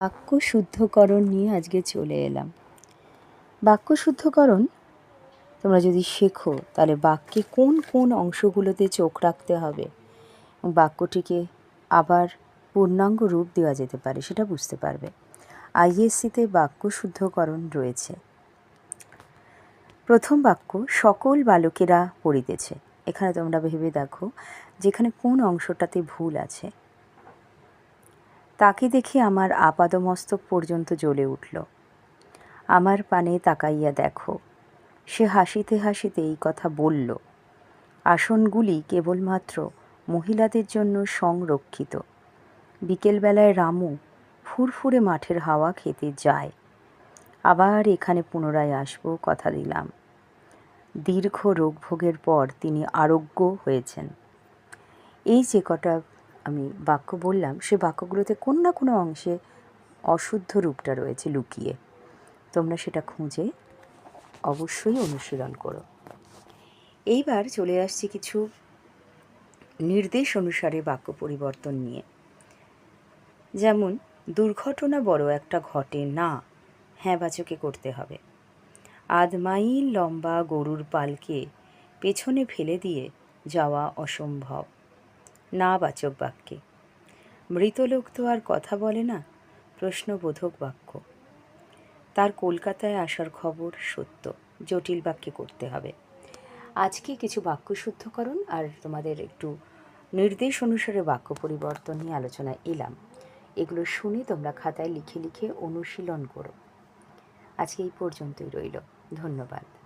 বাক্য শুদ্ধকরণ নিয়ে আজকে চলে এলাম। বাক্য শুদ্ধকরণ, তোমরা যদি শেখো, তাহলে বাক্যে কোন কোন অংশগুলোতে চোখ রাখতে হবে? বাক্যটিকে আবার পূর্ণাঙ্গ রূপ দেওয়া যেতে পারে, সেটা বুঝতে পারবে। আইএসসিতে বাক্য শুদ্ধকরণ রয়েছে। প্রথম বাক্য, সকল বালকেরা পড়িতেছে। এখানে তোমরা ভেবে দেখো, যেখানে কোন অংশটাতে ভুল আছে তাকে দেখে আমার আপাদমস্তক পর্যন্ত জ্বলে উঠল। আমার পানে তাকাইয়া দেখো, সে হাসিতে হাসিতে এই কথা বলল, আসনগুলি কেবলমাত্র মহিলাদের জন্য সংরক্ষিত। বিকেলবেলায় রামু ফুরফুরে মাঠের হাওয়া খেতে যায়। আবার এখানে পুনরায় আসব কথা দিলাম। দীর্ঘ রোগভোগের পর তিনি আরোগ্য হয়েছেন। এই যে কটা আমি বাক্য বললাম, সে বাক্যগুলোতে কোনো না কোনো অংশে অশুদ্ধ রূপটা রয়েছে লুকিয়ে। তোমরা সেটা খুঁজে অবশ্যই অনুশীলন করো। এইবার চলে আসছি কিছু নির্দেশ অনুসারে বাক্য পরিবর্তন নিয়ে। যেমন, দুর্ঘটনা বড় একটা ঘটে না হ্যাঁ বাচকে করতে হবে। আধ মাইল লম্বা গরুর পালকে পেছনে ফেলে দিয়ে যাওয়া অসম্ভব। না বাচক বাক্যে। মৃত লোক তো আর কথা বলে না, প্রশ্নবোধক বাক্য। তার কলকাতায় আসার খবর সত্য, জটিল বাক্যে করতে হবে। আজকে কিছু বাক্য শুদ্ধকরণ আর তোমাদের একটু নির্দেশ অনুসারে বাক্য পরিবর্তন নিয়ে আলোচনায় এলাম। এগুলো শুনে তোমরা খাতায় লিখে লিখে অনুশীলন করো। আজকে এই পর্যন্তই রইল। ধন্যবাদ।